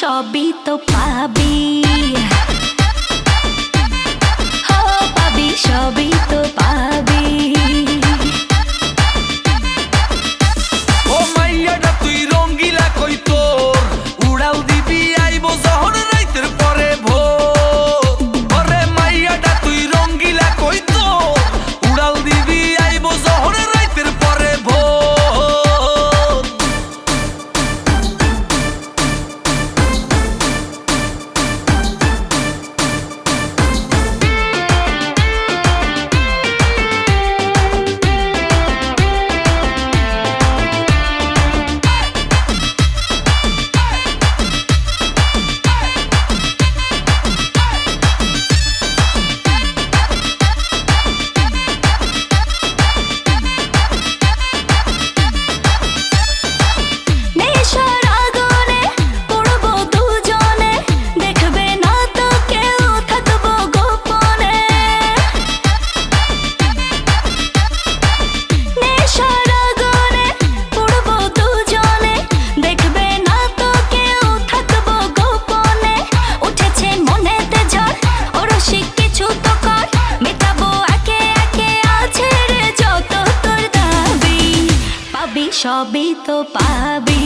shall be সবই তো পাবি।